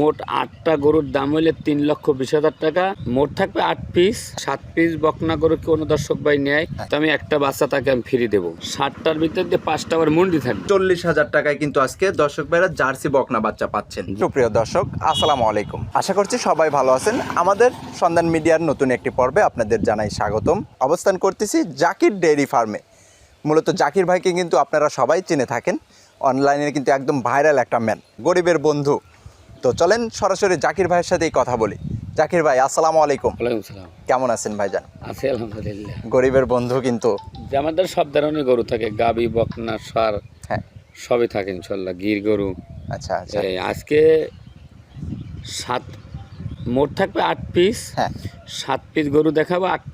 মোট আটটা গরুর দাম হইলে তিন লক্ষ বিশ হাজার টাকা। মোট থাকবে আট পিস সাত পিস বকনা গরু কোনো দর্শক ভাই নেয়? তো আমি একটা বাচ্চা তাকে আমি ফ্রি দেবো। ষাটটার ভিতর দিয়ে পাঁচটা আবার মুন্ডি থাকবে। চল্লিশ হাজার টাকায় কিন্তু আজকে দর্শক ভাইরা জার্সি বকনা বাচ্চা পাচ্ছেন। সুপ্রিয় দর্শক আসসালামু আলাইকুম। আশা করছি সবাই ভালো আছেন। আমাদের সন্ধান মিডিয়ার নতুন একটি পর্বে আপনাদের জানাই স্বাগতম। অবস্থান করতেছি জাকির ডেয়ারি ফার্মে। মূলত জাকির ভাইকে কিন্তু আপনারা সবাই চিনে থাকেন। অনলাইনে কিন্তু একদম ভাইরাল একটা ম্যান গরিবের বন্ধু। তো চলেন সরাসরি জাকির ভাইয়ের সাথেই কথা বলি। জাকির ভাই আসসালামু আলাইকুম। কেমন আছেন ভাইজান? আছি আলহামদুলিল্লাহ। গরিবের বন্ধু কিন্তু। আমাদের সব ধরনের গরু থাকে গাবি বকনা সার হ্যাঁ। সবই থাকে ইনশাল্লাহ গির গরু। আচ্ছা আচ্ছা। আজকে সাত মোট থাকবে আট পিস। হ্যাঁ। সাত পিস গরু দেখাবো আট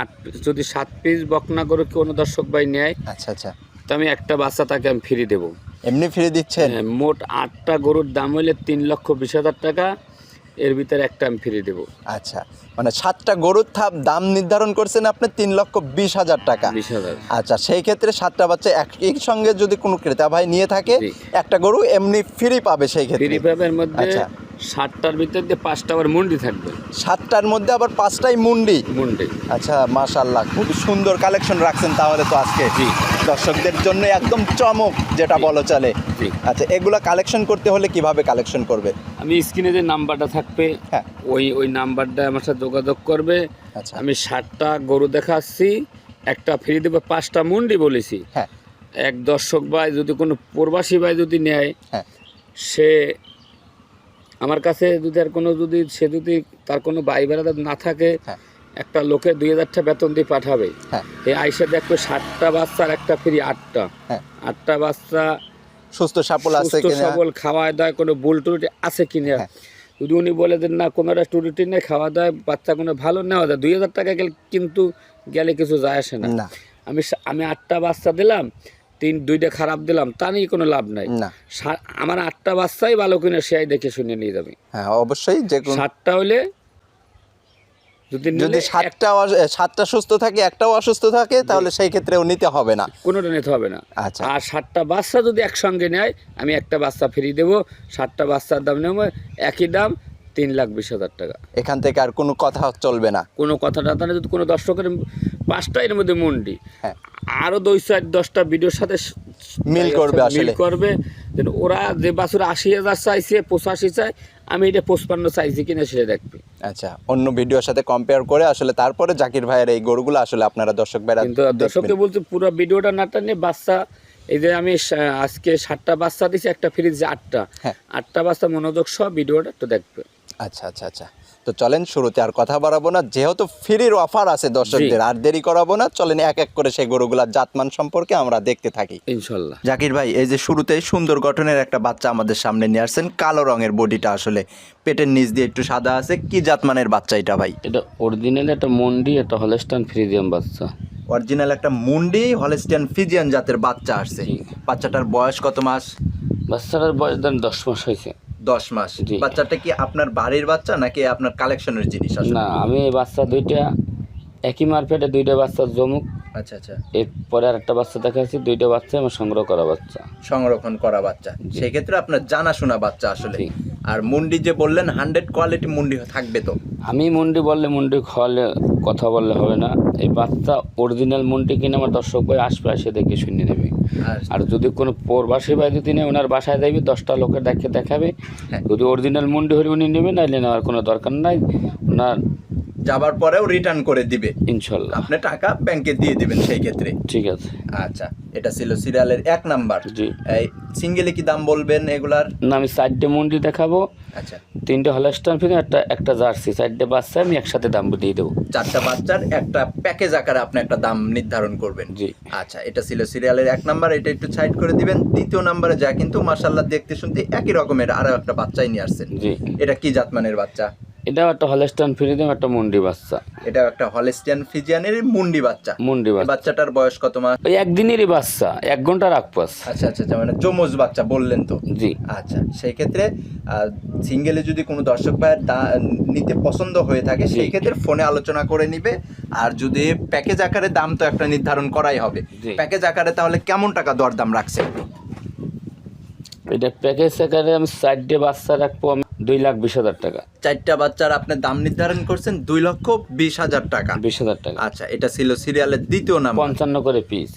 আট পিস যদি সাত পিস বকনা গরু কোনো দর্শক ভাই নেয় আচ্ছা আচ্ছা। তো আমি একটা বাচ্চা তাকে আমি ফ্রি দেবো। এমনি ফিরে দিচ্ছেন? হ্যাঁ, মোট আটটা গরুর দাম হইলে তিন লক্ষ বিশ হাজার টাকা। এর ভিতরে একটা আমি ফিরে দেবো। আচ্ছা মানে সাতটা গরুর থাপ দাম নির্ধারণ করছেন আপনি তিন লক্ষ বিশ হাজার টাকা। বিশ হাজার। আচ্ছা সেই ক্ষেত্রে সাতটা বাচ্চা এক সঙ্গে যদি কোনো ক্রেতা ভাই নিয়ে থাকে একটা গরু এমনি ফ্রি পাবে সেই ফ্রি ক্ষেত্রে আচ্ছা মধ্যে ষাটটার ভিতর দিয়ে পাঁচটা আবার মুন্ডি থাকবে। সাতটার মধ্যে আবার পাঁচটাই মুন্ডি? মুন্ডি। আচ্ছা মাশাল্লাহ খুব সুন্দর কালেকশন রাখছেন তাহলে তো আজকে। জি। দর্শকদের জন্য একদম চমক যেটা বলো চলে। আচ্ছা এগুলো কালেকশন করতে হলে কীভাবে কালেকশন করবে? আমি স্ক্রিনে যে নাম্বারটা থাকবে হ্যাঁ। ওই ওই নাম্বারটা আমার সাথে যোগাযোগ করবে। আচ্ছা। আমি সাতটা গরু দেখাচ্ছি একটা ফ্রি দেবো পাঁচটা মুন্ডি বলেছি। হ্যাঁ। এক দর্শক ভাই যদি কোনো প্রবাসী ভাই যদি নেয় হ্যাঁ। সে আমার কাছে যদি আর কোনো যদি সে যদি তার কোনো ভাই বেড়া না থাকে হ্যাঁ। একটা লোকে দুই হাজারটা বেতন দিয়ে পাঠাবে। হ্যাঁ। এই আইসা দেখবে ষাটটা বাচ্চা আর একটা ফ্রি আটটা। হ্যাঁ। আটটা বাচ্চা সুস্থ সাপল আছে সুস্থ সবল খাওয়া দাওয়া কোনো বুল টুরুটি আছে কিনা। যদি উনি বলে দেন না কোনো একটা টুরুটি নেই খাওয়া দাওয়া বাচ্চা কোনো ভালো নেওয়া যায় দুই হাজার টাকা গেলে কিন্তু গেলে কিছু যায় আসে না। আমি আমি আটটা বাচ্চা দিলাম তিন দুইটা খারাপ দিলাম তা নিয়ে কোনো লাভ নাই। আমার আটটা বাচ্চাই ভালো কিনা সে দেখে শুনে নিয়ে যাবে। হ্যাঁ অবশ্যই যে সাতটা হলে যদি যদি সাতটা সাতটা সুস্থ থাকে একটাও অসুস্থ থাকে তাহলে সেই ক্ষেত্রেও নিতে হবে না। কোনোটা নিতে হবে না। আচ্ছা। আর সাতটা বাচ্চা যদি একসঙ্গে নেয় আমি একটা বাচ্চা ফ্রি দেবো সাতটা বাচ্চার দাম নেব একই দাম তিন লাখ বিশ হাজার টাকা। এখান থেকে আর কোনো কথা চলবে না। কোনো কথা টাথা না যদি কোনো দর্শকের পাঁচটা এর মধ্যে মন্ডি হ্যাঁ। আরও দুই চার দশটা ভিডিওর সাথে মিল করবে মিল। করবে। যেন ওরা যে বাছুর আশি হাজার চাইছে পঁচাশি চাই আমি এটা পঁচপান্ন চাইছি কিনা সেটা দেখবে। আচ্ছা অন্য ভিডিওর সাথে কম্পেয়ার করে আসলে তারপরে জাকির ভাইয়ের এই গরুগুলো আসলে আপনারা দর্শক ভাইরা কিন্তু দর্শককে। বলতে পুরো ভিডিওটা না টানে বাচ্চা এই যে আমি আজকে সাতটা বাচ্চা দিছি একটা ফ্রিজ আটটা। হ্যাঁ। আটটা বাচ্চা মনোযোগ সহ ভিডিওটা একটু দেখবে। আচ্ছা আচ্ছা আচ্ছা। তো চলেন শুরুতে আর কথা বাড়াবো না। যেহেতু ফ্রির অফার আছে দর্শকদের আর দেরি করাবো না চলেন এক এক করে সেই গরুগুলার জাতমান সম্পর্কে আমরা দেখতে থাকি। ইনশাল্লাহ। জাকির ভাই এই যে শুরুতে সুন্দর গঠনের একটা বাচ্চা আমাদের সামনে নিয়ে আসছেন কালো রঙের বডিটা আসলে। পেটের নিচ দিয়ে একটু সাদা আছে কি জাতমানের বাচ্চা এটা ভাই? এটা অরিজিনাল একটা মন্ডি একটা হলস্টান ফ্রিজিয়াম বাচ্চা। অরিজিনাল একটা মুন্ডি হলেস্টিয়ান ফিজিয়ান জাতের বাচ্চা আসছে। বাচ্চাটার বয়স কত মাস? বাচ্চাটার বয়স ধরেন দশ মাস হয়েছে। দশ মাস। জি। বাচ্চাটা কি আপনার বাড়ির বাচ্চা নাকি আপনার কালেকশনের জিনিস আসলে? না আমি এই বাচ্চা দুইটা একই মার্কেটে দুইটা বাচ্চা জমুক। আচ্ছা আচ্ছা। এরপরে আর একটা বাচ্চা দেখাচ্ছি দুইটা বাচ্চা আমার সংগ্রহ করা বাচ্চা। সংরক্ষণ করা বাচ্চা। সেক্ষেত্রে আপনার জানাশোনা বাচ্চা আসলে। জি। আর মুন্ডি যে বললেন হান্ড্রেড কোয়ালিটি মুন্ডি থাকবে তো? আমি মুন্ডি বললে মুন্ডি খাওয়ালে কথা বললে হবে না। এই বাচ্চা অরিজিনাল মুন্ডি কিনে আমার দর্শক ভাই আসবে এসে দেখে শুনে নেবে। আর আর যদি কোনো প্রবাসী ভাই যদি নেই ওনার বাসায় যাবে দশটা লোকের দেখে দেখাবে। হ্যাঁ। যদি অরিজিনাল মুন্ডি হলে উনি নেবে না নেওয়ার কোনো দরকার নাই। ওনার যাবার পরেও রিটার্ন করে দিবে। ইনশাল্লাহ। আপনি টাকা ব্যাংকে দিয়ে দিবেন সেই ক্ষেত্রে। ঠিক আছে। আচ্ছা এটা ছিল সিরিয়ালের এক নাম্বার জি। এই সিঙ্গেলে কি দাম বলবেন এগুলার? না আমি চারটে মন্ডি দেখাবো। আচ্ছা। তিনটে হলস্টান ফিরে একটা একটা জার্সি চারটে বাচ্চা আমি একসাথে দাম দিয়ে দেবো। চারটা বাচ্চার একটা প্যাকেজ আকারে আপনি একটা দাম নির্ধারণ করবেন। জি। আচ্ছা এটা ছিল সিরিয়ালের এক নাম্বার এটা একটু সাইড করে দিবেন। দ্বিতীয় নাম্বারে যা কিন্তু মার্শাল্লাহ দেখতে শুনতে একই রকমের আরও একটা বাচ্চাই নিয়ে আসছেন। জি। এটা কি জাতমানের বাচ্চা? এটাও একটা হলস্টান ফিরে একটা মুন্ডি বাচ্চা। এটা একটা হলেস্টিয়ান ফিজিয়ানের মুন্ডি বাচ্চা। মুন্ডি বাচ্চা। বাচ্চাটার বয়স কত মাস ওই একদিনেরই বাচ্চা এক ঘণ্টা রাখপাস আচ্ছা আচ্ছা আচ্ছা, মানে যমজ বাচ্চা বললেন তো? জি। আচ্ছা সেই ক্ষেত্রে সিঙ্গেলে যদি কোনো দর্শক ভাইয়ের নিতে পছন্দ হয়ে থাকে সেই ক্ষেত্রে ফোনে আলোচনা করে নিবে। আর যদি প্যাকেজ আকারে দাম তো একটা নির্ধারণ করাই হবে। প্যাকেজ আকারে তাহলে কেমন টাকা দরদাম রাখছেন এটা প্যাকেজ আকারে আমি চারটে বাচ্চা রাখব আমি দুই লাখ বিশ হাজার টাকা। চারটা বাচ্চার আপনি দাম নির্ধারণ করছেন দুই লক্ষ বিশ হাজার টাকা। বিশ হাজার টাকা। আচ্ছা এটা ছিল সিরিয়ালের দ্বিতীয় নাম পঞ্চান্ন করে পিস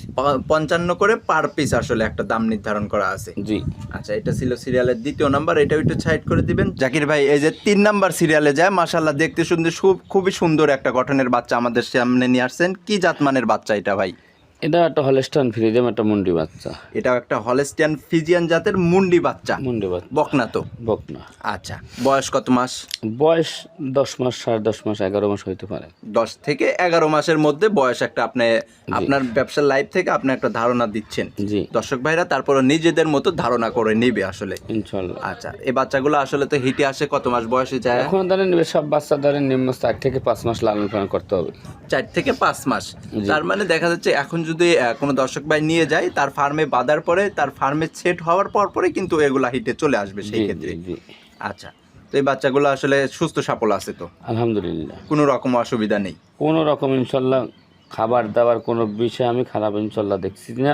পঞ্চান্ন করে পার পিস আসলে একটা দাম নির্ধারণ করা আছে। জি। আচ্ছা এটা ছিল সিরিয়ালের দ্বিতীয় নাম্বার এটা একটু সাইড করে দিবেন। জাকির ভাই এই যে তিন নাম্বার সিরিয়ালে যায় মাশাল্লাহ দেখতে সুন্দর খুব- খুবই সুন্দর একটা গঠনের বাচ্চা আমাদের সামনে নিয়ে আসছেন। কি জাতমানের বাচ্চা এটা ভাই? এটা একটা হলস্টান ফ্রিজেম একটা মুন্ডি বাচ্চা। এটাও একটা হলেস্টান ফিজিয়ান জাতের মুন্ডি বাচ্চা। মুন্ডি বাচ্চা। বকনা তো? বকনা। আচ্ছা বয়স কত মাস? বয়স দশ মাস সাড়ে দশ মাস এগারো মাস হইতে পারে। দশ থেকে এগারো মাসের মধ্যে বয়স একটা আপনি আপনার ব্যবসার লাইফ থেকে আপনি একটা ধারণা দিচ্ছেন। জি। দর্শক ভাইরা তারপরে নিজেদের মতো ধারণা করে নেবে আসলে। ইনশাল্লাহ। আচ্ছা এই বাচ্চাগুলো আসলে তো হিটে আসে কত মাস বয়সে যায়? এখন ধরেন সব বাচ্চা ধরেন নিম্ন চার থেকে পাঁচ মাস লালন পালন করতে হবে। চার থেকে পাঁচ মাস। তার মানে দেখা যাচ্ছে এখন যদি কোনো দর্শক ভাই নিয়ে যায় তার ফার্মে বাঁধার পরে তার ফার্মে সেট হওয়ার পর পরে কিন্তু এগুলা হিটে চলে আসবে সেই ক্ষেত্রে। আচ্ছা তো এই বাচ্চাগুলো আসলে সুস্থ সাপল আছে তো? আলহামদুলিল্লাহ। কোনো রকম অসুবিধা নেই? কোনো রকম ইনশাল্লাহ খাবার দাবার কোনো বিষয়ে আমি খারাপ ইনশাল্লাহ দেখছি না।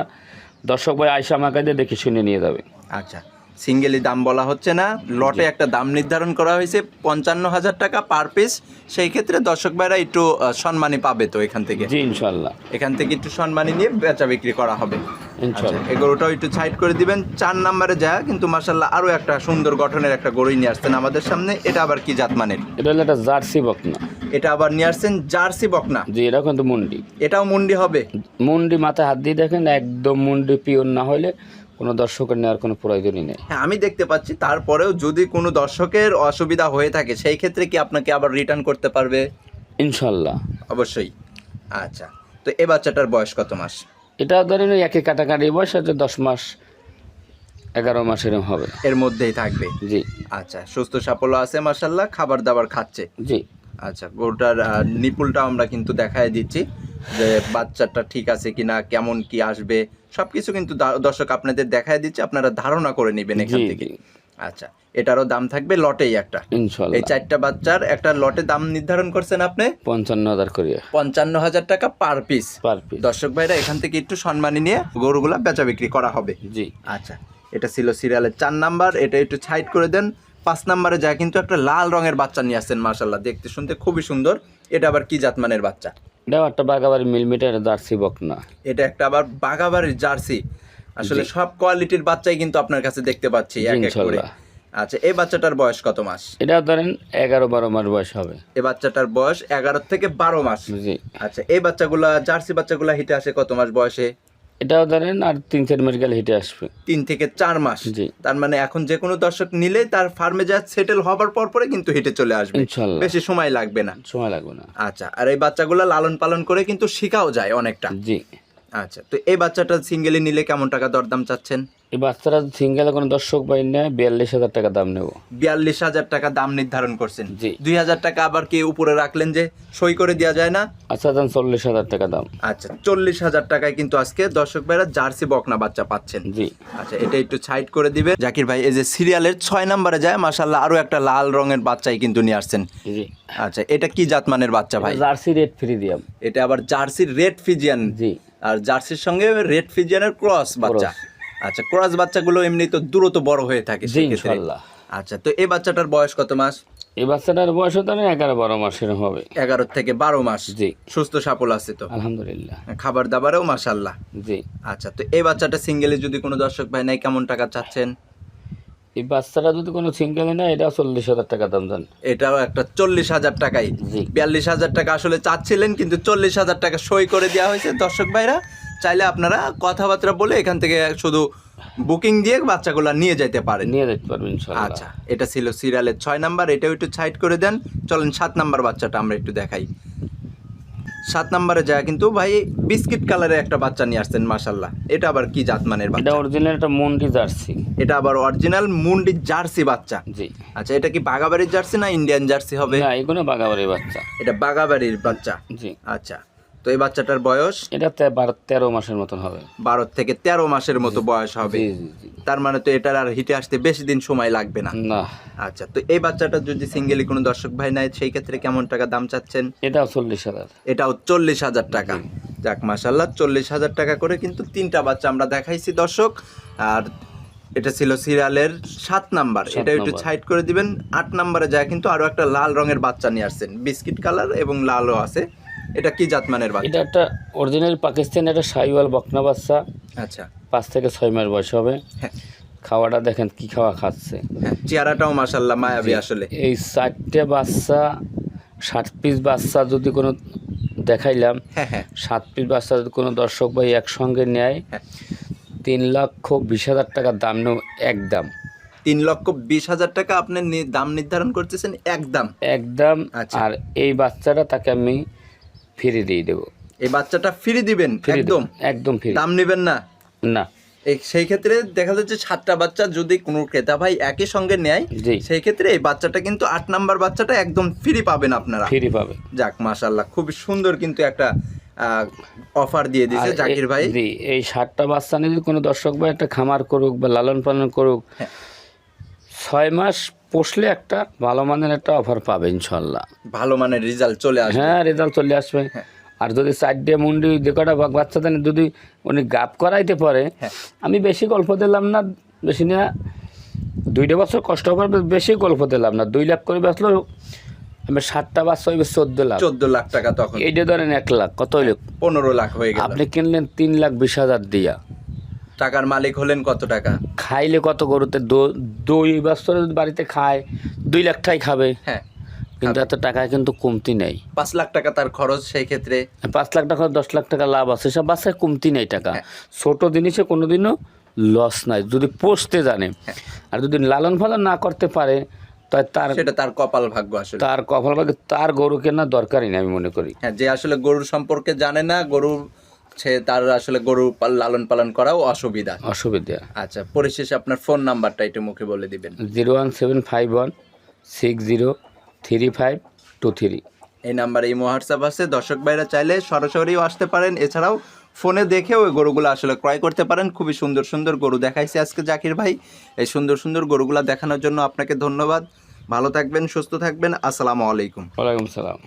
দর্শক ভাই আয়সা আমার কাছে দেখে শুনে নিয়ে যাবে। আচ্ছা সিঙ্গেলি দাম বলা হচ্ছে না। লটে একটা দাম নির্ধারণ করা হয়েছে পঞ্চান্ন হাজার টাকা পার পিস। সেই ক্ষেত্রে দর্শক ভাইরা একটু সম্মানী পাবে তো এখান থেকে। জি ইনশাল্লাহ এখান থেকে একটু সম্মানী নিয়ে বেচা বিক্রি করা হবে। আচ্ছা এগুলোটাও একটু সাইড করে দিবেন। চার নাম্বারে যা কিন্তু মাসাল্লাহ আরও একটা সুন্দর গঠনের একটা গরুই নিয়ে আসছেন আমাদের সামনে। এটা আবার কি জাত মানের? এটা হলো একটা জার্সি বকনা। এটা আবার নিয়ে আসছেন জার্সি বকনা? জি এটা কিন্তু মুন্ডি। এটাও মুন্ডি হবে? মুন্ডি মাথায় হাত দিয়ে দেখেন একদম মুন্ডি পিওর না হলে কোনো দর্শকের নেওয়ার কোনো প্রয়োজনই নেই। হ্যাঁ আমি দেখতে পাচ্ছি তারপরেও যদি কোনো দর্শকের অসুবিধা হয়ে থাকে সেই ক্ষেত্রে কি আপনাকে আবার রিটার্ন করতে পারবে? ইনশাল্লাহ। অবশ্যই। আচ্ছা তো এ বাচ্চাটার বয়স কত মাস? এটা ধরেন ওই একই কাটাকাটি বয়স হচ্ছে দশ মাস এগারো মাস এরকম হবে। এর মধ্যেই থাকবে? জি। আচ্ছা সুস্থ সাফল্য আছে মাসাল্লাহ খাবার দাবার খাচ্ছে? জি। আচ্ছা গরুটার নিপুলটা আমরা কিন্তু দেখায় দিচ্ছি। যে বাচ্চাটা ঠিক আছে কিনা কেমন কি আসবে সবকিছু কিন্তু দর্শক আপনাদের দেখায় দিচ্ছে আপনারা ধারণা করে নেবেন এখান থেকে। আচ্ছা এটারও দাম থাকবে লটেই একটা। এই চারটা বাচ্চার একটা লটে দাম নির্ধারণ করছেন আপনি? পঞ্চান্ন হাজার করিয়া পঞ্চান্ন হাজার টাকা পার পিস। Per piece. দর্শক ভাইরা এখান থেকে একটু সম্মানী নিয়ে গরুগুলা বেচা বিক্রি করা হবে। জি। আচ্ছা এটা ছিল সিরিয়ালের চার নাম্বার এটা একটু সাইড করে দেন। পাঁচ নাম্বারে যায় কিন্তু একটা লাল রঙের বাচ্চা নিয়ে আসছেন মার্শাল্লাহ দেখতে শুনতে খুবই সুন্দর। এটা আবার কি জাতমানের বাচ্চা? এটাও একটা বাগাবাড়ি মিলমিটার জার্সি বক না। এটা একটা আবার বাগাবাড়ির জার্সি। আসলে সব কোয়ালিটির বাচ্চাই কিন্তু আপনার কাছে দেখতে পাচ্ছি এক এক করে। আচ্ছা এই বাচ্চাটার বয়স কত মাস? এটা ধরেন এগারো বারো মাস বয়স হবে। এই বাচ্চাটার বয়স এগারো থেকে বারো মাস। আচ্ছা এই বাচ্চাগুলা জার্সি বাচ্চাগুলা হিটে আসে কত মাস বয়সে? এটাও ধরেন আর তিন চার মাস গেলে হেঁটে আসবে। তিন থেকে চার মাস। জি। তার মানে এখন যে কোনো দর্শক নিলে তার ফার্মে যা সেটেল হবার পর পরে কিন্তু হেঁটে চলে আসবে। ইনশাল্লাহ। বেশি সময় লাগবে না। সময় লাগবে না। আচ্ছা আর এই বাচ্চাগুলো লালন পালন করে কিন্তু শেখাও যায় অনেকটা। জি। আচ্ছা তো এই বাচ্চাটা সিঙ্গেলি নিলে কেমন টাকা দরদাম চাচ্ছেন? এই বাচ্চারা সিঙ্গেলে কোনো দর্শক বাই নেয় বিয়াল্লিশ হাজার টাকা দাম নেব। বিয়াল্লিশ হাজার টাকা দাম নির্ধারণ করছেন। জি। দুই হাজার টাকা আবার কি উপরে রাখলেন যে সই করে দেওয়া যায় না? আচ্ছা দাম চল্লিশ হাজার টাকা দাম। আচ্ছা চল্লিশ হাজার টাকায় কিন্তু আজকে দর্শক ভাইরা জার্সি বকনা বাচ্চা পাচ্ছেন। জি। আচ্ছা এটা একটু সাইড করে দিবে জাকির ভাই এই যে সিরিয়ালের ছয় নম্বরে যায় মাসাল্লাহ আরও একটা লাল রঙের বাচ্চাই কিন্তু নিয়ে আসছেন। জি। আচ্ছা এটা কি জাতমানের বাচ্চা ভাই? জার্সি রেট ফ্রি দিয়াম এটা আবার জার্সির রেড ফিজিয়ান জি। আর জার্সির সঙ্গে রেড ফিজিয়ানের ক্রস বাচ্চা। আচ্ছা ক্রস বাচ্চাগুলো এমনি তো দ্রুত বড় হয়ে থাকে সেক্ষেত্রে। আচ্ছা তো এই বাচ্চাটার বয়স কত মাস? এই বাচ্চাটার বয়স তো এগারো বারো মাসের হবে। এগারো থেকে বারো মাস। জি। সুস্থ সাপল আছে তো? আলহামদুলিল্লাহ। খাবার দাবারেও মাসাল্লাহ জি। আচ্ছা তো এই বাচ্চাটা সিঙ্গেলে যদি কোনো দর্শক ভাই নাই কেমন টাকা চাচ্ছেন? এই বাচ্চাটা যদি কোনো সিঙ্গেল না এটা চল্লিশ হাজার টাকা দাম দেন এটাও একটা চল্লিশ হাজার টাকাই। বিয়াল্লিশ হাজার টাকা আসলে চাচ্ছিলেন কিন্তু চল্লিশ হাজার টাকা সই করে দেওয়া হয়েছে। দর্শক ভাইরা চাইলে আপনারা কথাবার্তা বলে এখান থেকে শুধু বুকিং দিয়ে বাচ্চাগুলো নিয়ে যেতে পারেন। নিয়ে যেতে পারবেন আচ্ছা এটা ছিল সিরিয়ালের ছয় নাম্বার এটাও একটু সাইড করে দেন। চলেন সাত নাম্বার বাচ্চাটা আমরা একটু দেখাই। সাত নম্বরে যায় কিন্তু ভাই বিস্কিট কালারের একটা বাচ্চা নিয়ে আসছেন মাসাল্লাহ এটা আবার কি জাতমানের এটা বাচ্চা? অরিজিনাল একটা মুন্ডি জার্সি। এটা আবার অরিজিনাল মুন্ডি জার্সি বাচ্চা। জি। আচ্ছা এটা কি বাগাবাড়ির জার্সি না ইন্ডিয়ান জার্সি হবে? না এগুলো বাগাবাড়ির বাচ্চা। এটা বাগাবাড়ির বাচ্চা। জি। আচ্ছা। তো এই বাচ্চাটার বয়স? এটা তেরো মাসের মতন হবে। বারো থেকে তেরো মাসের মতো বয়স হবে। তার মানে তো এটার আর হিটে আসতে বেশি দিন সময় লাগবে না। না। আচ্ছা তো এই বাচ্চাটা যদি সিঙ্গেলি কোনো দর্শক ভাই নেয় সেই ক্ষেত্রে কেমন টাকা দাম চাচ্ছেন? এটাও চল্লিশ হাজার। এটাও চল্লিশ হাজার টাকা। যাক মাসাল্লাহ চল্লিশ হাজার টাকা করে কিন্তু তিনটা বাচ্চা আমরা দেখাইছি দর্শক। আর এটা ছিল সিরিয়ালের সাত নাম্বার। এটা একটু। সাইড করে দিবেন। আট নাম্বারে যায় কিন্তু আরও একটা লাল রঙের বাচ্চা নিয়ে আসছেন। বিস্কিট কালার এবং লালও আছে। এটা কি জাতমানের বাচ্চা? এটা একটা অরিজিনাল পাকিস্তান একটা সাইওয়াল বকনা বাচ্চা। আচ্ছা। পাঁচ থেকে ছয় মাস বয়স হবে। হ্যাঁ। খাওয়াটা দেখেন কি খাওয়া খাচ্ছে। হ্যাঁ চেহারাটাও মাসাল্লাহ মায়াবী আসলে। এই চারটে বাচ্চা ষাট পিস বাচ্চা যদি কোনো দেখাইলাম হ্যাঁ সাত পিস বাচ্চা যদি কোনো দর্শক ভাই একসঙ্গে নেয়। তিন লক্ষ বিশ হাজার টাকার দাম নেব একদম। তিন লক্ষ বিশ হাজার টাকা আপনি দাম নির্ধারণ করতেছেন একদম। একদম। আচ্ছা। আর এই বাচ্চাটা তাকে আমি ফিরে দিয়ে দেবো। এই বাচ্চাটা ফ্রি দিবেন একদম? একদম ফ্রি দাম নেবেন না? না। এই সেই ক্ষেত্রে দেখা যাচ্ছে সাতটা বাচ্চা যদি কোনো ক্রেতা ভাই একই সঙ্গে নেয় সেই ক্ষেত্রে এই বাচ্চাটা কিন্তু আট নাম্বার বাচ্চাটা একদম ফ্রি পাবেন আপনারা। ফ্রি পাবে। যাক মাশাল্লাহ খুবই সুন্দর কিন্তু একটা অফার দিয়ে দিয়েছে জাকির ভাই। এই সাতটা বাচ্চা নিয়ে যদি কোনো দর্শক ভাই একটা খামার করুক বা লালন পালন করুক হ্যাঁ। ছয় মাস পোষলে একটা ভালো মানের একটা অফার পাবে ইনশাল্লাহ। ভালো মানের রেজাল্ট চলে আসবে। হ্যাঁ রেজাল্ট চলে আসবে। হ্যাঁ। আর যদি চারটে মুন্ডি বা- বাচ্চা দেন যদি উনি গাপ করাইতে পারে হ্যাঁ। আমি বেশি গল্প দিলাম না বেশি না দুইটা বছর কষ্ট হবার বেশি গল্প দিলাম না। দুই লাখ করে বেসলো আমি সাতটা বাচ্চা হইবে চোদ্দ লাখ। চোদ্দ লাখ টাকা তখন। এইটা ধরেন এক লাখ কত হইল? পনেরো লাখ হয়ে গেল। আপনি কিনলেন তিন লাখ বিশ হাজার দিয়া। টাকার মালিক হলেন কত টাকা? খাইলে কত গরুতে দুই বছর বাড়িতে খায় দুই লাখ টাই খাবে। হ্যাঁ। কিন্তু এত টাকা কিন্তু কমতি নেই। পাঁচ লাখ টাকা তার খরচ সেই ক্ষেত্রে? পাঁচ লাখ টাকা দশ লাখ টাকা লাভ আছে সব বাচ্চায় কমতি নেই টাকা। হ্যাঁ। ছোট জিনিসে কোনোদিনও লস নাই। যদি পোষতে জানে হ্যাঁ। আর যদি লালন পালন না করতে পারে তাই তার সেটা তার কপাল ভাগ্য আসলে। তার কপাল ভাগে তার গরু কেনার দরকারই না আমি মনে করি। হ্যাঁ যে আসলে গরুর সম্পর্কে জানে না গরু সে তার আসলে গরু লালন পালন করাও অসুবিধা। অসুবিধা। আচ্ছা পরিশেষে আপনার ফোন নাম্বারটা একটু মুখে বলে দিবেন। Zero one seven five one six zero three five two three. এই নাম্বারে এই হোয়াটসঅ্যাপ আছে দর্শক ভাইরা চাইলে সরাসরিও আসতে পারেন। এছাড়াও ফোনে দেখেও ওই গরুগুলো আসলে ক্রয় করতে পারেন। খুবই সুন্দর সুন্দর গরু দেখাইছে আজকে জাকির ভাই। এই সুন্দর সুন্দর গরুগুলা দেখানোর জন্য আপনাকে ধন্যবাদ। ভালো থাকবেন সুস্থ থাকবেন। আসসালামু আলাইকুম। ওয়ালাইকুম সালাম।